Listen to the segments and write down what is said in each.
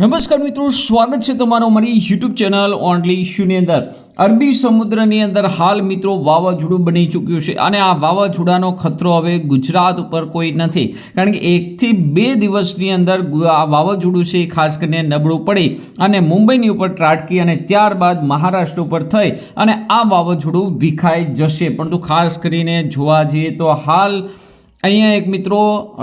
નમસ્કાર મિત્રો, સ્વાગત છે તમારો મારી યુટ્યુબ ચેનલ ઓનલી ઇશ્યુની અંદર. અરબી સમુદ્રની અંદર હાલ મિત્રો વાવાઝોડું બની ચૂક્યું છે અને આ વાવાઝોડાનો ખતરો હવે ગુજરાત ઉપર કોઈ નથી. કારણ કે એકથી બે દિવસની અંદર આ વાવાઝોડું છે ખાસ કરીને નબળું પડી અને મુંબઈની ઉપર ત્રાટકી અને ત્યારબાદ મહારાષ્ટ્ર ઉપર થઈ અને આ વાવાઝોડું વિખાઈ જશે. પરંતુ ખાસ કરીને જોવા જઈએ તો હાલ અહીંયા એક મિત્રો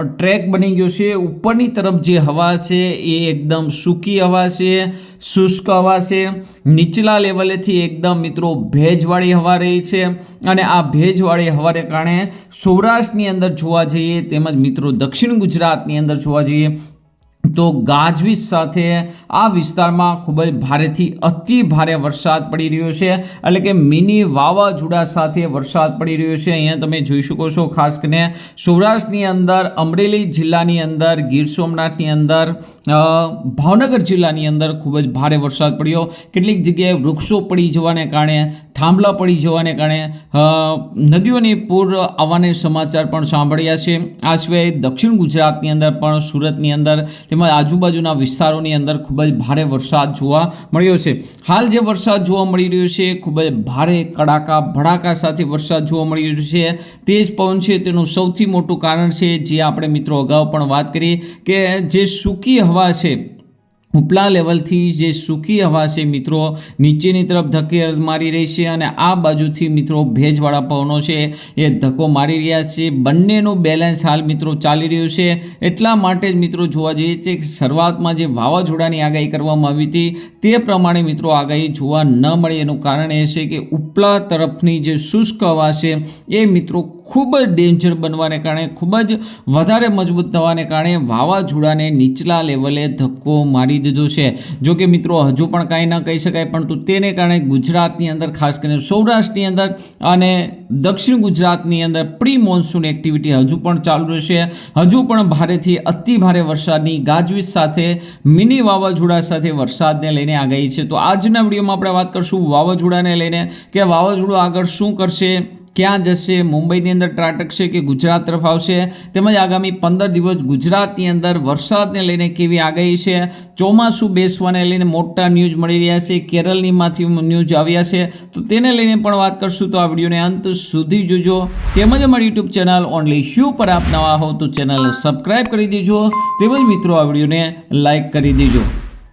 ટ્રેક બની ગયો છે. ઉપરની તરફ જે હવા છે એ એકદમ સૂકી હવા છે, શુષ્ક હવા છે. નીચલા લેવલેથી એકદમ મિત્રો ભેજવાળી હવા રહી છે અને આ ભેજવાળી હવાને કારણે સૌરાષ્ટ્રની અંદર જોવા જઈએ તેમજ મિત્રો દક્ષિણ ગુજરાતની અંદર જોવા જઈએ તો ગાજવીજ સાથે આ વિસ્તારમાં ખૂબ જ ભારેથી અતિ ભારે વરસાદ પડી રહ્યો છે. એટલે કે મિની વાવાઝોડા સાથે વરસાદ પડી રહ્યો છે. અહીંયા તમે જોઈ શકો છો, ખાસ કરીને સૌરાષ્ટ્રની અંદર, અમરેલી જિલ્લાની અંદર, ગીર સોમનાથની અંદર ભાવનગર જિલ્લાની અંદર ખૂબ જ ભારે વરસાદ પડ્યો. કેટલીક જગ્યાએ વૃક્ષો પડી જવાને કારણે થાંભલા પડી જવાને કારણે નદીઓને પૂર આવવાને સમાચાર પણ સાંભળ્યા છે. આ સિવાય દક્ષિણ ગુજરાતની અંદર પણ, સુરતની અંદર તેમજ આજુબાજુના વિસ્તારોની અંદર ખૂબ જ ભારે વરસાદ જોવા મળ્યો છે. હાલ જે વરસાદ જોવા મળી રહ્યો છે, ખૂબ જ ભારે કડાકા, ભડાકા સાથે વરસાદ જોવા મળી રહ્યો છે. તેજ પવન છે તેનું સૌથી મોટું કારણ છે, જે આપણે મિત્રો અગાઉ પણ વાત કરી, કે જે સૂકી હવા છે ઉપલા લેવલથી જે સૂકી હવા છે મિત્રો, નીચેની તરફ ધક્કે મારી રહી છે અને આ બાજુથી મિત્રો ભેજવાળા પવનો છે એ ધક્કો મારી રહ્યા છે. બંનેનું બેલેન્સ હાલ મિત્રો ચાલી રહ્યું છે. એટલા માટે જ મિત્રો જોવા જઈએ છે કે શરૂઆતમાં જે વાવાઝોડાની આગાહી કરવામાં આવી હતી તે પ્રમાણે મિત્રો આગાહી જોવા ન મળી. એનું કારણ એ છે કે ઉપલા તરફની જે શુષ્ક હવા છે એ મિત્રો ખૂબ જ ડેન્જર બનવાને કારણે, ખૂબ જ વધારે મજબૂત થવાને કારણે વાવાઝોડાને નીચલા લેવલે ધક્કો મારી દીધો છે. જો કે મિત્રો, હજુ પણ કાંઈ ન કહી શકાય, પરંતુ તેને કારણે ગુજરાતની અંદર, ખાસ કરીને સૌરાષ્ટ્રની અંદર અને દક્ષિણ ગુજરાતની અંદર પ્રી મોન્સૂન એક્ટિવિટી હજુ પણ ચાલુ રહેશે. હજુ પણ ભારેથી અતિ ભારે વરસાદની ગાજવીજ સાથે, મિની વાવાઝોડા સાથે વરસાદને લઈને આગાહી છે. તો આજના વિડીયોમાં આપણે વાત કરશું વાવાઝોડાને લઈને, કે વાવાઝોડું આગળ શું કરશે ક્યાં જશે, મુંબઈની અંદર ત્રાટકશે કે ગુજરાત તરફ આવશે? તેમજ આગામી પંદર દિવસ ગુજરાતની અંદર વરસાદને લઈને કેવી આગાહી છે? ચોમાસું બેસવાને લઈને મોટા ન્યૂઝ મળી રહ્યા છે. કેરળનીમાંથી ન્યૂઝ આવ્યા છે. તો તેને લઈને પણ વાત કરશું. તો આ વિડીયોને અંત સુધી જોજો. તેમજ અમારી યુટ્યુબ ચેનલ ઓનલી શ્યુ પર આપ નવા હો તો ચેનલને સબસ્ક્રાઈબ કરી દેજો. તેમજ મિત્રો, આ વિડીયોને લાઈક કરી દેજો.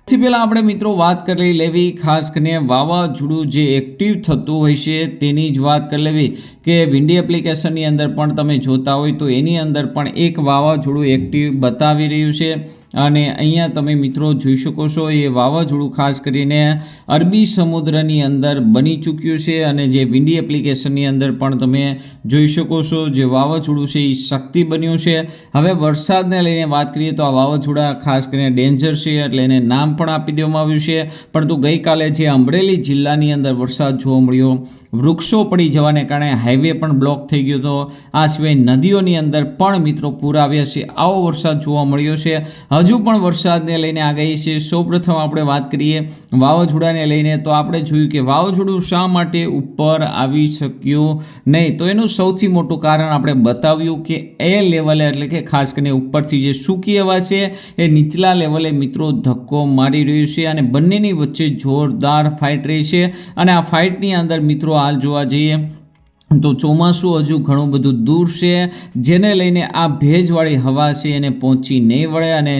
સૌથી પહેલાં આપણે મિત્રો વાત કરી લેવી ખાસ કરીને વાવાઝોડું જે એક્ટિવ થતું હોય છે તેની જ વાત કરી લેવી. કે વિન્ડી એપ્લિકેશનની અંદર પણ તમે જોતા હોય તો એની અંદર પણ એક વાવાઝોડું એક્ટિવ બતાવી રહ્યું છે. અને અહીંયા તમે મિત્રો જોઈ શકો છો, એ વાવાઝોડું ખાસ કરીને અરબી સમુદ્રની અંદર બની ચૂક્યું છે અને જે વિન્ડી એપ્લિકેશનની અંદર પણ તમે જોઈ શકો છો જે વાવાઝોડું છે એ શક્તિ બન્યું છે. હવે વરસાદને લઈને વાત કરીએ તો આ વાવાઝોડા ખાસ કરીને ડેન્જર છે એટલે એને નામ પણ આપી દેવામાં આવ્યું છે. પરંતુ ગઈકાલે જે અમરેલી જિલ્લાની અંદર વરસાદ જોવા મળ્યો વૃક્ષો પડી જવાને કારણે હાઈવે પણ બ્લોક થઈ ગયો હતો. આ સિવાય નદીઓની અંદર પણ મિત્રો પૂર આવ્યા છે. આવો વરસાદ જોવા મળ્યો છે. હજુ પણ વરસાદને લઈને આગાહી છે. સૌપ્રથમ આપણે વાત કરીએ વાવાઝોડાને લઈને. તો આપણે જોયું કે વાવાઝોડું શા માટે ઉપર આવી શક્યું નહીં? તો એનું સૌથી મોટું કારણ આપણે બતાવ્યું કે એ લેવલે એટલે કે ખાસ કરીને ઉપરથી જે સૂકી હવા છે, એ નીચલા લેવલે મિત્રો ધક્કો મારી રહ્યું છે અને બંનેની વચ્ચે જોરદાર ફાઇટ રહી છે. અને આ ફાઇટની અંદર મિત્રો હાલ જોવા જઈએ તો ચોમાસું હજુ ઘણું બધું દૂર છે, જેને લઈને આ ભેજવાળી હવા છે એને પહોંચી નહીં વળે અને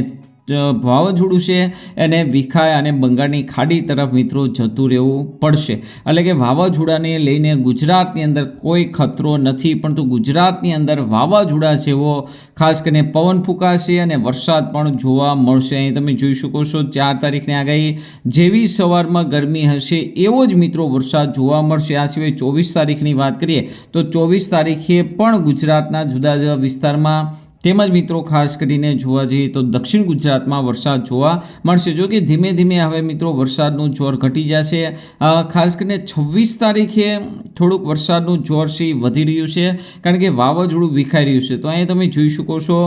વાવાઝોડું છે એને વિખાય અને બંગાળની ખાડી તરફ મિત્રો જતું રહેવું પડશે. એટલે કે વાવાઝોડાને લઈને ગુજરાતની અંદર કોઈ ખતરો નથી, પરંતુ ગુજરાતની અંદર વાવાઝોડા જેવો ખાસ કરીને પવન ફૂંકાશે અને વરસાદ પણ જોવા મળશે. અહીં તમે જોઈ શકો છો, ચાર તારીખની આગાહી, જેવી સવારમાં ગરમી હશે એવો જ મિત્રો વરસાદ જોવા મળશે. આ સિવાય ચોવીસ તારીખની વાત કરીએ, તો ચોવીસ તારીખે પણ ગુજરાતના જુદા જુદા વિસ્તારમાં તેમજ મિત્રો, ખાસ કરીને જોવા જઈએ તો દક્ષિણ ગુજરાતમાં વરસાદ જોવા મળશે. જો કે ધીમે ધીમે હવે મિત્રો, વરસાદનું જોર ઘટી જશે. ખાસ કરીને છવ્વીસ તારીખે થોડુંક વરસાદનું જોર છે વધી રહ્યું છે, કારણ કે વાવાઝોડું વિખાઈ રહ્યું છે. તો અહીં તમે જોઈ શકો છો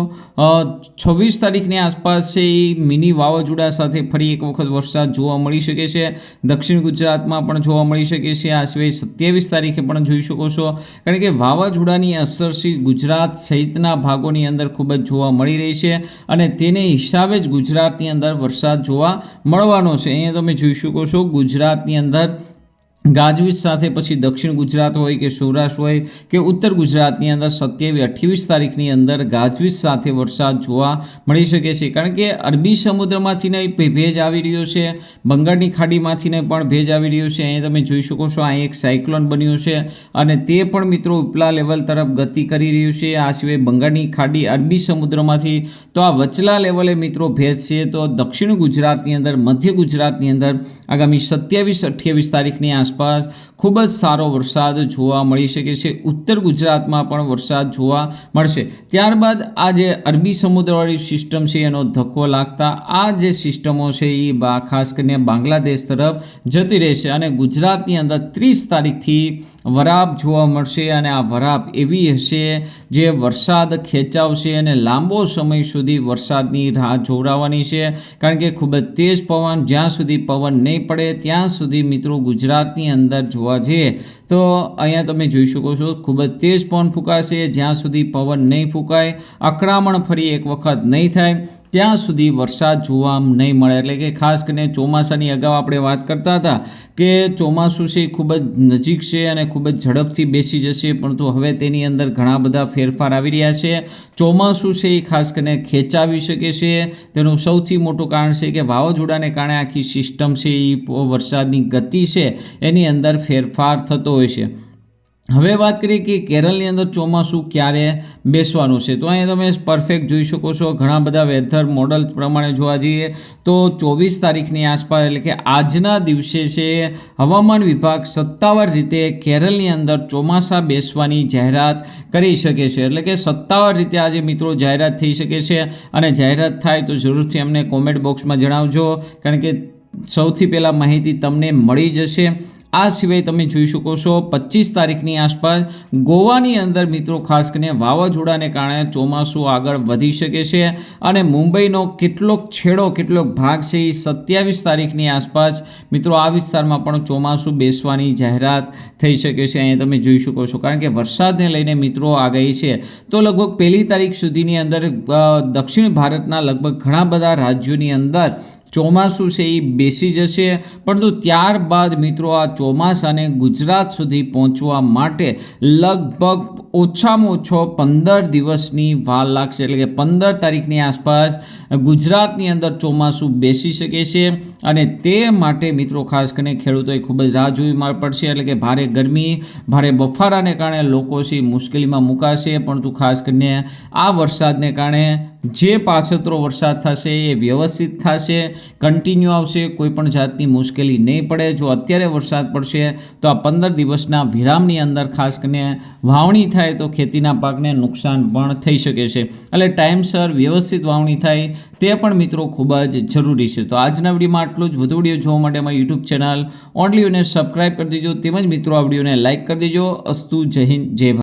છવ્વીસ તારીખની આસપાસ છે એ મિની વાવાઝોડા સાથે ફરી એક વખત વરસાદ જોવા મળી શકે છે. દક્ષિણ ગુજરાતમાં પણ જોવા મળી શકે છે. આ સિવાય સત્યાવીસ તારીખે પણ જોઈ શકો છો. કારણ કે વાવાઝોડાની અસર છે ગુજરાત સહિતના ભાગોની અંદર અંદર ખૂબ જ જોવા મળી રહી છે અને તેને હિસાબે જ ગુજરાતની અંદર વરસાદ જોવા મળવાનો છે. અહીંયા તમે જોઈ શકો છો ગુજરાતની અંદર ગાજવીજ સાથે પછી દક્ષિણ ગુજરાત હોય કે સૌરાષ્ટ્ર હોય કે ઉત્તર ગુજરાતની અંદર સત્યાવીસ, અઠ્યાવીસ તારીખની અંદર ગાજવીજ સાથે વરસાદ જોવા મળી શકે છે. કારણ કે અરબી સમુદ્રમાંથી નહીં ભેજ આવી રહ્યો છે. બંગાળની ખાડીમાંથી નહીં પણ ભેજ આવી રહ્યો છે. અહીંયા તમે જોઈ શકો છો અહીં એક સાયક્લોન બન્યું છે અને તે પણ મિત્રો ઉપલા લેવલ તરફ ગતિ કરી રહ્યું છે. આ સિવાય બંગાળની ખાડી અરબી સમુદ્રમાંથી. તો આ વચલા લેવલે મિત્રો ભેજ છે. તો દક્ષિણ ગુજરાતની અંદર, મધ્ય ગુજરાતની અંદર આગામી સત્યાવીસ, અઠ્યાવીસ તારીખની આસપાસ ખૂબ જ સારો વરસાદ જોવા મળી શકે છે. ઉત્તર ગુજરાતમાં પણ વરસાદ જોવા મળશે. ત્યારબાદ આ જે અરબી સમુદ્રવાળી સિસ્ટમ છે એનો ધક્કો લાગતા આ જે સિસ્ટમો છે એ ખાસ કરીને બાંગ્લાદેશ તરફ જતી રહેશે અને ગુજરાતની અંદર ત્રીસ તારીખથી વરાપ જોવા મળશે અને આ વરાપ એવી હશે જે વરસાદ ખેંચાવશે અને લાંબો સમય સુધી વરસાદની રાહ જોવડાવવાની છે. કારણ કે ખૂબ જ તેજ પવન જ્યાં સુધી પવન નહીં પડે, ત્યાં સુધી મિત્રો ગુજરાતની અંદર જોવા જઈએ તો અહીંયા તમે જોઈ શકો છો, ખૂબ જ તેજ પવન ફૂંકાશે. જ્યાં સુધી પવન નહીં ફૂંકાય અકળામણ ફરી એક વખત નહીં થાય. ત્યાં સુધી વરસાદ જોવા નહીં મળે. એટલે કે ખાસ કરીને ચોમાસાની અગાઉ આપણે વાત કરતા હતા કે ચોમાસું છે એ ખૂબ જ નજીક છે અને ખૂબ જ ઝડપથી બેસી જશે, પરંતુ હવે તેની અંદર ઘણા બધા ફેરફાર આવી રહ્યા છે. ચોમાસું છે એ ખાસ કરીને ખેંચાવી શકે છે. તેનું સૌથી મોટું કારણ છે કે વાવાઝોડાને કારણે આખી સિસ્ટમ છે એ વરસાદની ગતિ છે, એની અંદર ફેરફાર થતો હોય છે. હવે વાત કરીએ કે કેરળની અંદર ચોમાસું ક્યારે બેસવાનું છે? તો અહીંયા તમે પરફેક્ટ જોઈ શકો છો. ઘણા બધા વેધર મોડલ પ્રમાણે જોવા જઈએ તો ચોવીસ તારીખની આસપાસ એટલે કે આજના દિવસે છે, હવામાન વિભાગ સત્તાવાર રીતે કેરળની અંદર ચોમાસા બેસવાની જાહેરાત કરી શકે છે. એટલે કે સત્તાવાર રીતે આજે મિત્રો જાહેરાત થઈ શકે છે અને જાહેરાત થાય તો જરૂરથી અમને કોમેન્ટ બોક્સમાં જણાવજો. કારણ કે સૌથી પહેલાં માહિતી તમને મળી જશે. આ સિવાય તમે જોઈ શકો છો પચીસ તારીખની આસપાસ ગોવાની અંદર મિત્રો ખાસ કરીને વાવાઝોડાને કારણે ચોમાસું આગળ વધી શકે છે અને મુંબઈનો કેટલોક છેડો, કેટલોક ભાગ છે એ સત્યાવીસ તારીખની આસપાસ મિત્રો આ વિસ્તારમાં પણ ચોમાસું બેસવાની જાહેરાત થઈ શકે છે. અહીંયા તમે જોઈ શકો છો કારણ કે વરસાદને લઈને મિત્રો આગાહી છે. તો લગભગ પહેલી તારીખ સુધીની અંદર દક્ષિણ ભારતના લગભગ ઘણા બધા રાજ્યોની અંદર ચોમાસું છે એ બેસી જશે. પરંતુ ત્યારબાદ મિત્રો આ ચોમાસાને ગુજરાત સુધી પહોંચવા માટે લગભગ ઓછામાં ઓછો પંદર દિવસની વાર લાગશે. એટલે કે પંદર તારીખની આસપાસ ગુજરાતની અંદર ચોમાસું બેસી શકે છે અને તે માટે મિત્રો ખાસ કરીને ખેડૂતોએ ખૂબ જ રાહ જોવી પડશે, એટલે કે ભારે ગરમી, ભારે બફારાને કારણે લોકો છે મુશ્કેલીમાં મુકાશે, પરંતુ ખાસ કરીને આ વરસાદને કારણે જે પાછતરો વરસાદ થશે એ વ્યવસ્થિત થશે કન્ટિન્યુ આવશે, કોઈ પણ જાતની મુશ્કેલી નહીં પડે. જો અત્યારે વરસાદ પડશે, તો આ પંદર દિવસના વિરામની અંદર ખાસ કરીને વાવણી થાય તો ખેતીના પાકને નુકસાન પણ થઈ શકે છે. એટલે ટાઈમસર વ્યવસ્થિત વાવણી થાય તે પણ મિત્રો ખૂબ જ જરૂરી છે. તો આજના વિડીયોમાં આટલું જ. વધુ વીડિયો જોવા માટે અમારી યુટ્યુબ ચેનલ ઓનલી અને સબસ્ક્રાઈબ કરી દેજો. તેમજ મિત્રો આ વિડીયોને લાઇક કરી દેજો. અસ્તુ જય હિન્દ, જય